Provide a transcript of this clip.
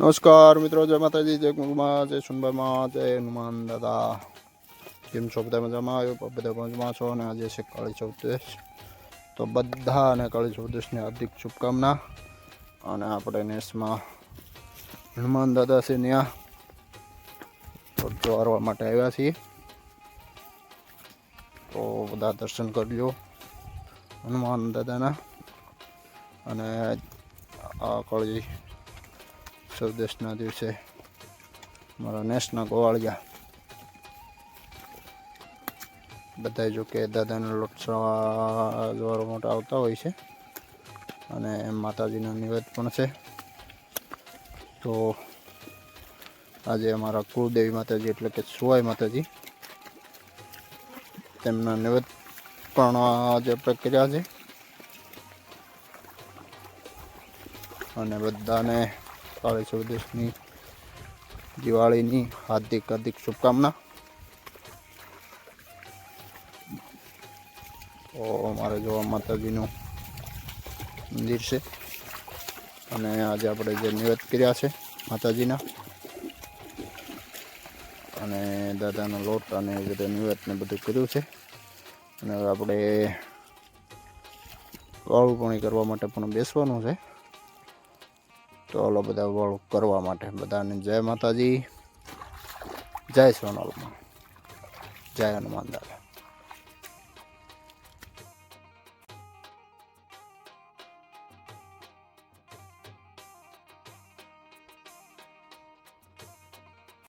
નમસ્કાર મિત્રો, જય માતાજી, જય ગુરુમાં જય સુનભાઈમાં જય હનુમાન દાદા. કેમ છો? બધા મજામાં? આવ્યો બધા મજામાં છો? અને આજે છે કાળી ચૌદશ. તો બધાને કાળી ચૌદશની હાર્દિક શુભકામના. અને આપણે નેસમાં હનુમાન દાદા છે ત્યાં જોવા માટે આવ્યા છીએ. તો બધા દર્શન કરજો હનુમાન દાદાના. અને આ કાળી ચૌદશના દિવસે મારા નેશના ગોવાળિયા બધા જો કે દાદાને લોટસવા જોવા માટે આવતા હોય છે અને માતાજીનો નિવેદ પણ છે તો આજે અમારા કુળદેવી માતાજી એટલે કે સુવાઈ માતાજી તેમના નિવેદ પણ આજે આપણે કર્યા છે અને બધાને કાળી ચૌદશની દિવાળીની હાર્દિક હાર્દિક શુભકામના. તો અમારે જોવા માતાજીનું મંદિર છે. અને આજે આપણે જે નિવેદ કર્યા છે માતાજીના. અને દાદાનો લોટ અને એ બધું નિવેદ બધું કર્યું છે. અને હવે આપણે વાળુપણી કરવા માટે પણ બેસવાનું છે. ઓલો બધા વળ કરવા માટે બધાને જય માતાજી. જય સોનલમાં જય હનુમાન દાદા.